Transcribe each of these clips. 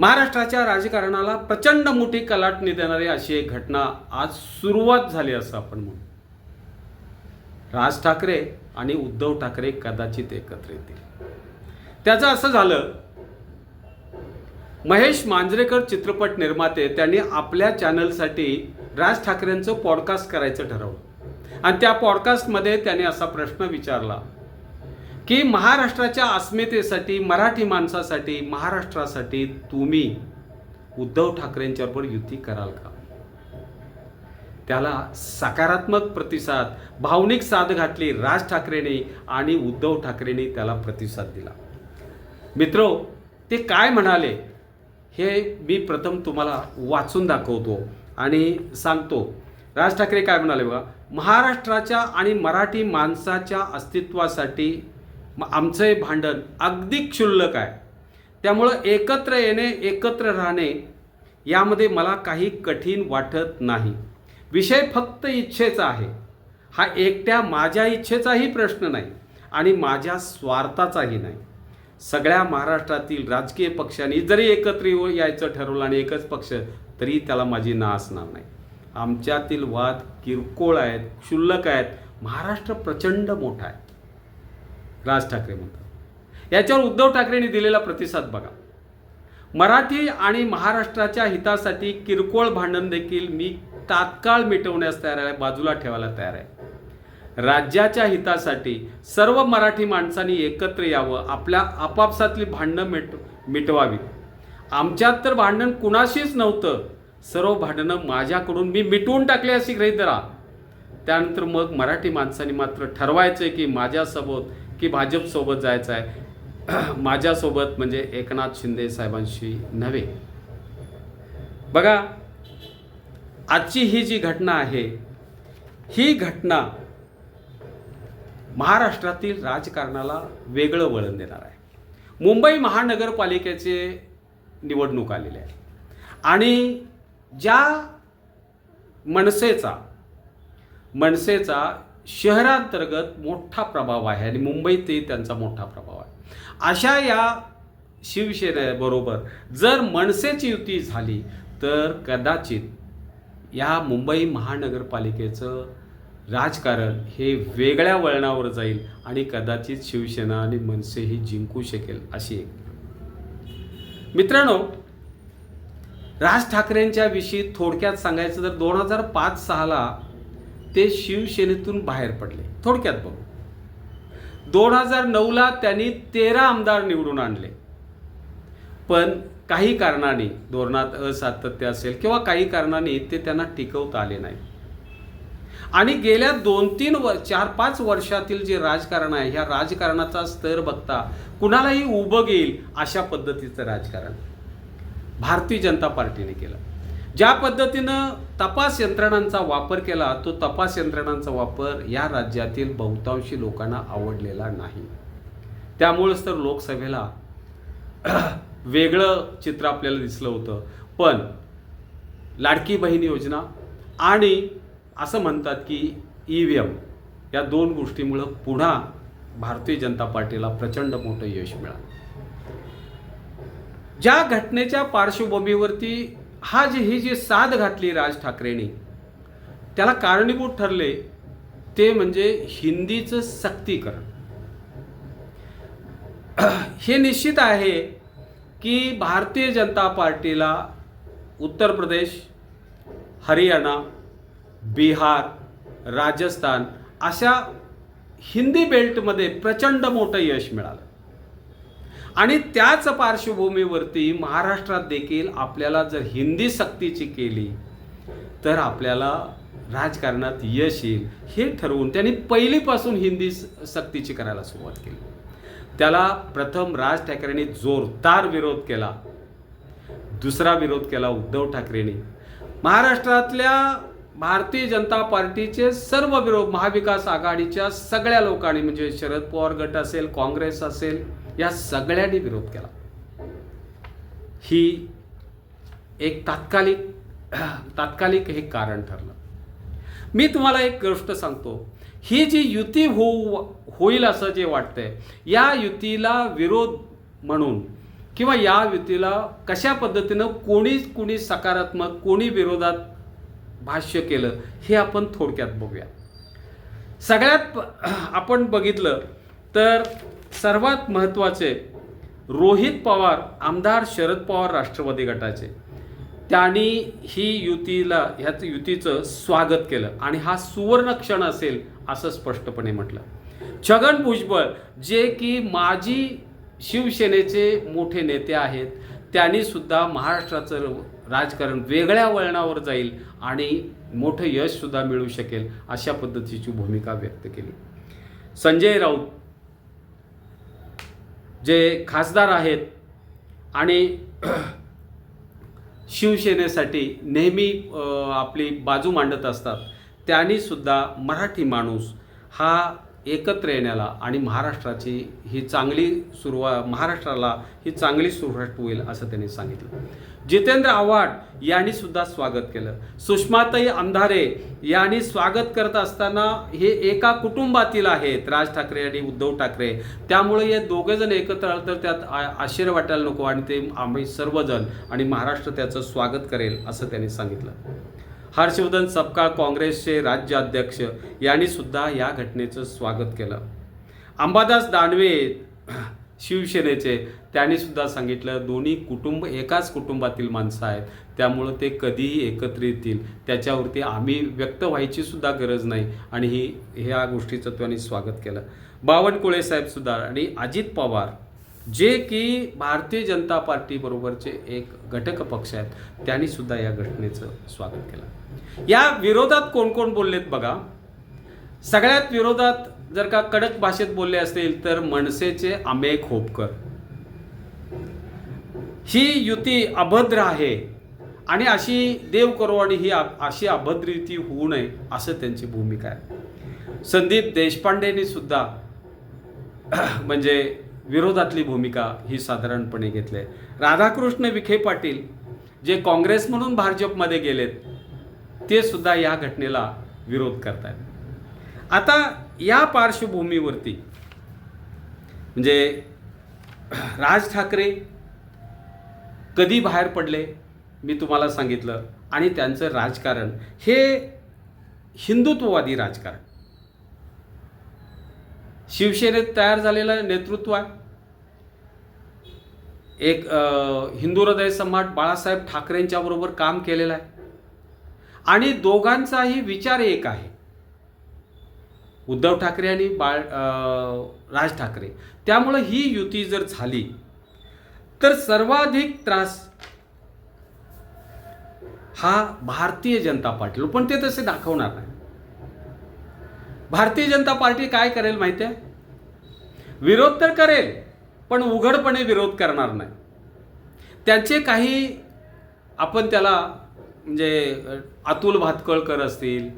महाराष्ट्राच्या राजकारणाला प्रचंड मोठी कलाटणी देणारी अशी एक घटना आज सुरुवात झाली असं आपण म्हणू. राज ठाकरे आणि उद्धव ठाकरे कदाचित एकत्र येतील. त्याचं असं झालं महेश मांजरेकर चित्रपट निर्माते त्यांनी आपल्या चॅनलसाठी राज ठाकरेंचं पॉडकास्ट करायचं ठरवलं. आणि त्या पॉडकास्टमध्ये त्याने असा प्रश्न विचारला की महाराष्ट्राच्या अस्मितेसाठी मराठी माणसासाठी महाराष्ट्रासाठी तुम्ही उद्धव ठाकरेंच्याबरोबर युती कराल का? त्याला सकारात्मक प्रतिसाद भावनिक साथ घातली राज ठाकरेने आणि उद्धव ठाकरेने त्याला प्रतिसाद दिला. मित्रो ते काय म्हणाले? हे मी प्रथम तुम्हाला वाचून दाखवतो आणि सांगतो. राज ठाकरे काय म्हणाले बघा महाराष्ट्राच्या आणि मराठी माणसाच्या अस्तित्वासाठी म- आमचं हे भांडण अगदी क्षुल्लक आहे. त्यामुळं एकत्र येणे एकत्र राहणे यामध्ये मला काही कठीण वाटत नाही. विषय फक्त इच्छेचा आहे. हा एकट्या माझ्या इच्छेचाही प्रश्न नाही आणि माझ्या स्वार्थाचाही नाही. सगळ्या महाराष्ट्रातील राजकीय पक्षांनी जरी एकत्र येऊ- यायचं ठरवलं आणि एकच पक्ष तरी त्याला माझी ना असणार नाही. आमच्यातील वाद किरकोळ आहेत क्षुल्लक आहेत. महाराष्ट्र प्रचंड मोठा आहे. राज ठाकरे म्हणतात. याच्यावर उद्धव ठाकरेंनी दिलेला प्रतिसाद बघा. मराठी आणि महाराष्ट्राच्या हितासाठी किरकोळ भांडण देखील मी तात्काळ मिटवण्यास तयार आहे बाजूला ठेवायला तयार आहे. राज्याच्या हितासाठी सर्व मराठी माणसांनी एकत्र यावं आपल्या आपापसातली भांडणं मिट मिटवावी. आमच्यात तर भांडण कुणाशीच नव्हतं. सर्व भांडणं माझ्याकडून मी मिटवून टाकली अशी गृहीत धरा. त्यानंतर मग मराठी माणसांनी मात्र ठरवायचं की माझ्यासोबत की भाजपसोबत जायचं आहे. माझ्यासोबत म्हणजे एकनाथ शिंदे साहेबांशी नव्हे. बघा आजची ही जी घटना आहे ही घटना महाराष्ट्रातील राजकारणाला वेगळं वळण देणार आहे. मुंबई महानगरपालिकेचे निवडणूक आलेले आहे. आणि ज्या मनसेचा मनसेचा शहरांतर्गत मोठा प्रभाव आहे आणि मुंबईतही त्यांचा मोठा प्रभाव आहे. अशा या शिवसेनेबरोबर जर मनसेची युती झाली तर कदाचित या मुंबई महानगरपालिकेचं राजकारण हे वेगळ्या वळणावर जाईल आणि कदाचित शिवसेना आणि मनसे ही जिंकू शकेल अशी एक. मित्रांनो राज ठाकरेंच्या विषयी थोडक्यात सांगायचं तर दोन हजार पाच सहाला ते शिवसेनेतून बाहेर पडले. थोडक्यात बघू. दोन हजार नऊला त्यांनी तेरा आमदार निवडून आणले. पण काही कारणाने धोरणात असातत्य असेल किंवा काही कारणाने ते त्यांना टिकवता आले नाही. आणि गेल्या दोन तीन व चार पाच वर्षातील जे राजकारण आहे ह्या राजकारणाचा स्तर बघता कुणालाही उभं येईल अशा पद्धतीचं राजकारण भारतीय जनता पार्टीने केलं. ज्या पद्धतीनं तपास यंत्रणांचा वापर केला तो तपास यंत्रणांचा वापर या राज्यातील बहुतांशी लोकांना आवडलेला नाही. त्यामुळेच तर लोकसभेला वेगळं चित्र आपल्याला दिसलं होतं. पण लाडकी बहीण योजना आणि असं म्हणतात की ई व्ही एम या दोन गोष्टीमुळं पुन्हा भारतीय जनता पार्टीला प्रचंड मोठं यश मिळालं. ज्या घटनेच्या पार्श्वभूमीवरती हा जी ही जी साथ घातली राज ठाकरेंनी त्याला कारणीभूत ठरले ते म्हणजे हिंदीचं सक्तीकरण. हे निश्चित आहे की भारतीय जनता पार्टीला उत्तर प्रदेश हरियाणा बिहार राजस्थान अशा हिंदी बेल्टमध्ये प्रचंड मोठं यश मिळालं. आणि त्याच पार्श्वभूमीवरती महाराष्ट्रात देखील आपल्याला जर हिंदी सक्तीची केली तर आपल्याला राजकारणात यश येईल. हे ठरवून त्यांनी पहिलीपासून हिंदी स- सक्तीची करायला सुरुवात केली. त्याला प्रथम राज ठाकरेंनी जोरदार विरोध केला. दुसरा विरोध केला उद्धव ठाकरेंनी. महाराष्ट्रातल्या भारतीय जनता पार्टीचे सर्व विरोध महाविकास आघाडीच्या सगळ्या लोकांनी म्हणजे शरद पवार गट असेल काँग्रेस असेल या सगळ्यांनी विरोध केला. ही एक तात्कालिक तात्कालिक हे कारण ठरलं. मी तुम्हाला एक गोष्ट सांगतो. ही जी युती होऊ होईल असं जे वाटतंय या युतीला विरोध म्हणून किंवा या युतीला कशा पद्धतीनं कोणी कोणी सकारात्मक कोणी विरोधात भाष्य केलं हे आपण थोडक्यात बघूया. सगळ्यात आपण बघितलं तर सर्वात महत्त्वाचे रोहित पवार आमदार शरद पवार राष्ट्रवादी गटाचे. त्यांनी ही युतीला ह्याच युतीचं स्वागत केलं आणि हा सुवर्ण क्षण असेल असं स्पष्टपणे म्हटलं. छगन भुजबळ जे की माजी शिवसेनेचे मोठे नेते आहेत त्यांनी सुद्धा महाराष्ट्राचं राजकारण वेगळ्या वळणावर जाईल आणि मोठं यशसुद्धा मिळू शकेल अशा पद्धतीची भूमिका व्यक्त केली. संजय राऊत जे खासदार आहेत आणि शिवसेनेसाठी नेहमी आपली बाजू मांडत असतात त्यांनीसुद्धा मराठी माणूस हा एकत्र येण्याला आणि महाराष्ट्राची ही चांगली सुरुवात महाराष्ट्राला ही चांगली सुरुवात होईल असं त्यांनी सांगितलं. जितेंद्र आव्हाड यांनी सुद्धा स्वागत केलं. सुषमाताई अंधारे यांनी स्वागत करत असताना हे एका कुटुंबातील आहेत राज ठाकरे आणि उद्धव ठाकरे. त्यामुळे हे दोघेजण एकत्र आलं तर त्यात आ- आश्चर्य वाटायला नको आणि ते आम्ही सर्वजण आणि महाराष्ट्र त्याचं स्वागत करेल असं त्यांनी सांगितलं. हर्षवर्धन सपकाळ काँग्रेसचे राज्याध्यक्ष यांनी सुद्धा या घटनेचं स्वागत केलं. अंबादास दानवे शिवसेनेचे त्यांनी सुद्धा सांगितलं दोन्ही कुटुंब एकाच कुटुंबातील माणसं आहेत. त्यामुळं ते कधीही एकत्र येतील. त्याच्यावरती आम्ही व्यक्त व्हायची सुद्धा गरज नाही. आणि ही ह्या गोष्टीचं त्यांनी स्वागत केलं. बावनकुळे साहेबसुद्धा आणि अजित पवार जे की भारतीय जनता पार्टीबरोबरचे एक घटक पक्ष आहेत त्यांनी सुद्धा या घटनेचं स्वागत केलं. या विरोधात कोण कोण बोललेत बघा. सगळ्यात विरोधात जर का कडक भाषेत बोलले असतील तर मनसेचे आंबे खोपकर. ही युती अभद्र आहे आणि अशी देव करवाडी ही अशी अभद्र युती होऊ नये असं त्यांची भूमिका आहे. संदीप देशपांडेंनी सुद्धा म्हणजे विरोधातली भूमिका ही साधारणपणे घेतली आहे. राधाकृष्ण विखे पाटील जे काँग्रेस म्हणून भाजपमध्ये गेलेत ते सुद्धा या घटनेला विरोध करतायत. आता या पार्श्वभूमीवरती म्हणजे राज ठाकरे कधी बाहेर पडले मी तुम्हाला सांगितलं आणि त्यांचं राजकारण हे हिंदुत्ववादी राजकारण. शिवसेनेत तयार झालेलं नेतृत्व आहे. एक हिंदू हृदय सम्राट बाळासाहेब ठाकरेंच्या बरोबर काम केलेलं आहे. आणि दोघांचाही विचार एक आहे. उद्धव ठाकरे आणि बाळ राज ठाकरे. त्यामुळं ही युती जर झाली तर सर्वाधिक त्रास हा भारतीय जनता पार्टीला पण ते तसे दाखवणार नाही. भारतीय जनता पार्टी काय करेल माहिती आहे विरोध तर करेल पण उघडपणे विरोध करणार नाही. त्यांचे काही आपण त्याला म्हणजे अतुल भातकळकर असतील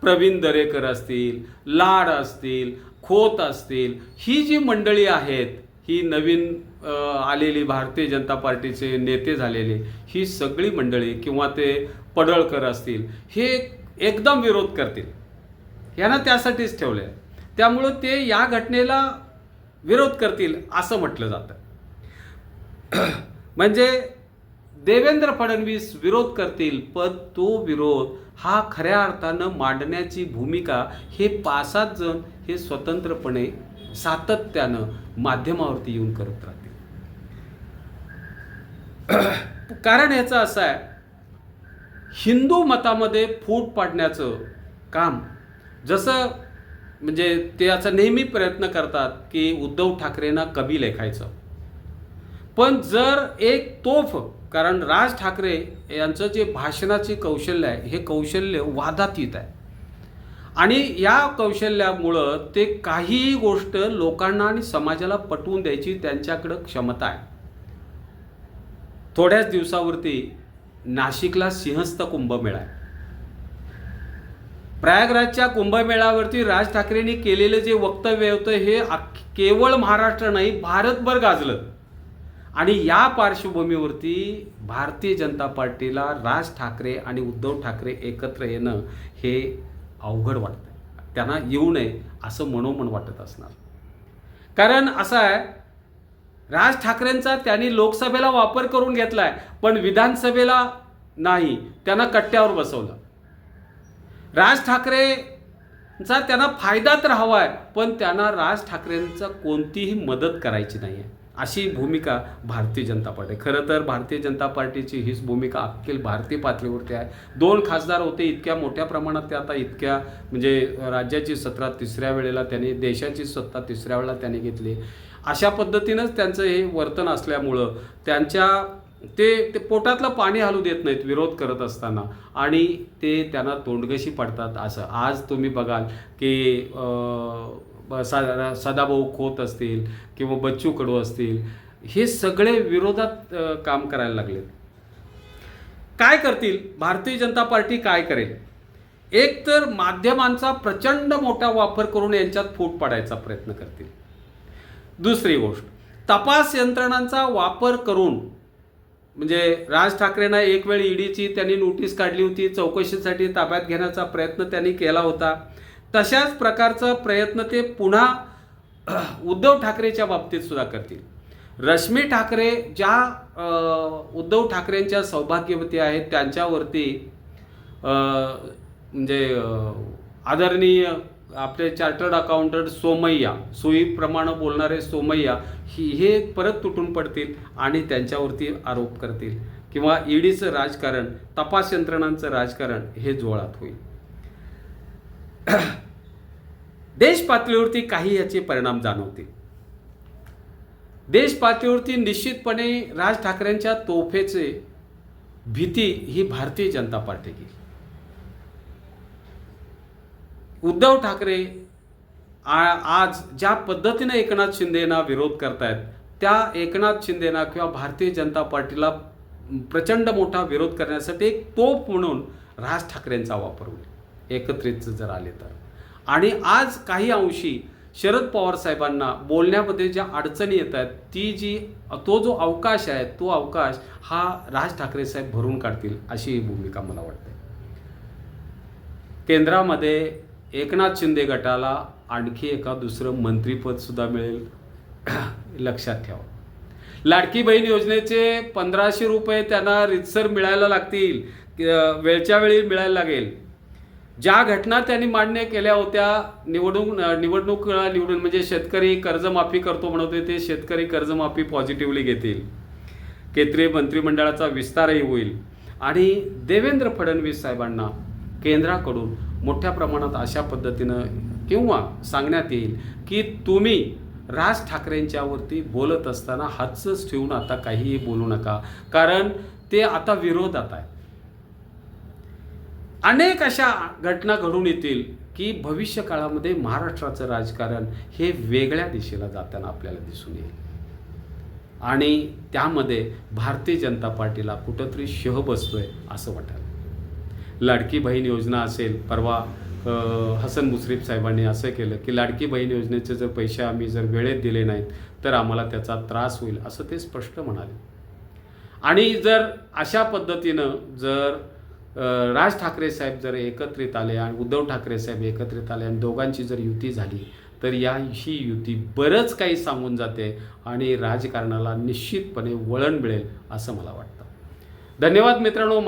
प्रवीण दरेकर असतील लाड असतील खोत असतील ही जी मंडळी आहेत ही नवीन आलेली भारतीय जनता पार्टीचे नेते झालेले ही सगळी मंडळी किंवा ते पडळकर असतील हे एकदम विरोध करतील. यानं त्यासाठीच ठेवलं आहे त्यामुळं ते या घटनेला विरोध करतील असं म्हटलं जातं. म्हणजे देवेंद्र फडणवीस विरोध करतील पण तो विरोध हा खऱ्या अर्थानं मांडण्याची भूमिका हे पाच सात जण हे स्वतंत्रपणे सातत्यानं माध्यमावरती येऊन करत राहतील. कारण ह्याचं असं आहे हिंदू मतामध्ये फूट पाडण्याचं काम जसं म्हणजे ते याचा नेहमी प्रयत्न करतात की उद्धव ठाकरेंना कवी लेखायचं. पण जर एक तोफ कारण राज ठाकरे यांचं जे भाषणाचे कौशल्य आहे हे कौशल्य वादात येत आहे. आणि या कौशल्यामुळं ते काहीही गोष्ट लोकांना आणि समाजाला पटवून द्यायची त्यांच्याकडं क्षमता आहे. थोड्याच दिवसावरती नाशिकला सिंहस्थ कुंभमेळा आहे. प्रयागराजच्या कुंभमेळावरती राज ठाकरेंनी केलेलं जे वक्तव्य होतं हे केवळ महाराष्ट्र नाही भारतभर गाजलं. आणि या पार्श्वभूमीवरती भारतीय जनता पार्टीला राज ठाकरे आणि उद्धव ठाकरे एकत्र येणं हे अवघड वाटतं त्यांना येऊ नये असं मनोमन वाटत असणार. कारण असं आहे राज ठाकरेंचा त्यांनी लोकसभेला वापर करून घेतला आहे पण विधानसभेला नाही त्यांना कट्ट्यावर बसवलं. राज ठाकरेंचा त्यांना फायदा तर हवा आहे पण त्यांना राज ठाकरेंचा कोणतीही मदत करायची नाही आहे अशी भूमिका भारतीय जनता पार्टी. खरं तर भारतीय जनता पार्टीची हीच भूमिका अखिल भारतीय पातळीवरती आहे. दोन खासदार होते इतक्या मोठ्या प्रमाणात ते आता इतक्या म्हणजे राज्याची सत्ता तिसऱ्या वेळेला त्यांनी देशाची सत्ता तिसऱ्या वेळेला त्यांनी घेतली. अशा पद्धतीनंच त्यांचं हे वर्तन असल्यामुळं त्यांच्या ते ते पोटातलं पाणी हलू देत नाहीत विरोध करत असताना. आणि ते त्यांना तोंडगशी पडतात असं. आज तुम्ही बघाल की सा सदाभाऊ खोत असतील किंवा बच्चू कडू असतील हे सगळे विरोधात काम करायला लागले काय करतील? भारतीय जनता पार्टी काय करेल? एक तर माध्यमांचा प्रचंड मोठा वापर करून यांच्यात फूट पाडायचा प्रयत्न करतील. दुसरी गोष्ट तपास यंत्रणांचा वापर करून म्हणजे राज ठाकरेंना एक वेळ ईडीची त्यांनी नोटीस काढली होती चौकशीसाठी ताब्यात घेण्याचा प्रयत्न त्यांनी केला होता. तशाच प्रकारचा प्रयत्न ते पुन्हा उद्धव ठाकरेच्या बाबतीत सुद्धा करतील. रश्मी ठाकरे ज्या उद्धव ठाकरेंच्या सौभाग्यवती आहेत त्यांच्यावरती म्हणजे आदरणीय आपले चार्टर्ड अकाउंटंट सोमय्या सोयीप्रमाणे बोलणारे सोमय्या ही हे परत तुटून पडतील आणि त्यांच्यावरती आरोप करतील. किंवा ईडीचं राजकारण तपास यंत्रणांचं राजकारण हे जोळात होईल. देश पातळीवरती काही याचे परिणाम जाणवतील. देश पातळीवरती निश्चितपणे राज ठाकरेंच्या तोफेचे भीती ही भारतीय जनता पार्टी घेईल उद्धव ठाकरे आ- आज ज्या पद्धतीने एकनाथ शिंदेना विरोध करतायत त्या एकनाथ शिंदेना किंवा भारतीय जनता पार्टीला प्रचंड मोठा विरोध करण्यासाठी एक तोप म्हणून राज ठाकरेंचा वापर होईल एकत्रित जर आले तर. आणि आज काही अंशी शरद पवार साहेबांना बोलण्यामध्ये ज्या अडचणी येत आहेत ती जी तो जो अवकाश आहे तो अवकाश हा राज ठाकरे साहेब भरून काढतील अशी भूमिका मला वाटते. केंद्रामध्ये एकनाथ शिंदे गटाला आणखी एका दुसरं मंत्रीपदसुद्धा मिळेल. लक्षात ठेवा. लाडकी बहीण योजनेचे पंधराशे रुपये त्यांना रितसर मिळायला लागतील. वेळच्या वेळी मिळायला लागेल. ज्या घटना त्यांनी मान्य केल्या होत्या निवडणूक निवडणूक निवडून म्हणजे शेतकरी कर्जमाफी करतो म्हणत होते ते शेतकरी कर्जमाफी पॉझिटिव्हली घेतील. केंद्रीय मंत्रिमंडळाचा विस्तारही होईल. आणि देवेंद्र फडणवीस साहेबांना केंद्राकडून मोठ्या प्रमाणात अशा पद्धतीनं किंवा सांगण्यात येईल की तुम्ही राज ठाकरेंच्यावरती बोलत असताना हातच ठेवून आता काहीही बोलू नका. कारण ते आता विरोधात आहे. अनेक अशा घटना घडून येतील की भविष्य काळामध्ये महाराष्ट्राचं राजकारण हे वेगळ्या दिशेला जाताना आपल्याला दिसून येईल. आणि त्यामध्ये भारतीय जनता पार्टीला कुठंतरी शह बसतोय असं वाटायला लाडकी बहीण योजना असेल परवा हसन मुश्रीफ साहेबांनी असं केलं की लाडकी बहीण योजनेचे जर पैसे आम्ही जर वेळेत दिले नाहीत तर आम्हाला त्याचा त्रास होईल असं ते स्पष्ट म्हणाले. आणि जर अशा पद्धतीनं जर राज ठाकरे साहेब जर एकत्रित आले आणि उद्धव ठाकरे साहेब एकत्रित आले आणि दोघांची जर युती झाली तर या ही युती बरंच काही सांगून जाते आणि राजकारणाला निश्चितपणे वळण मिळेल असं मला वाटतं. धन्यवाद मित्रांनो.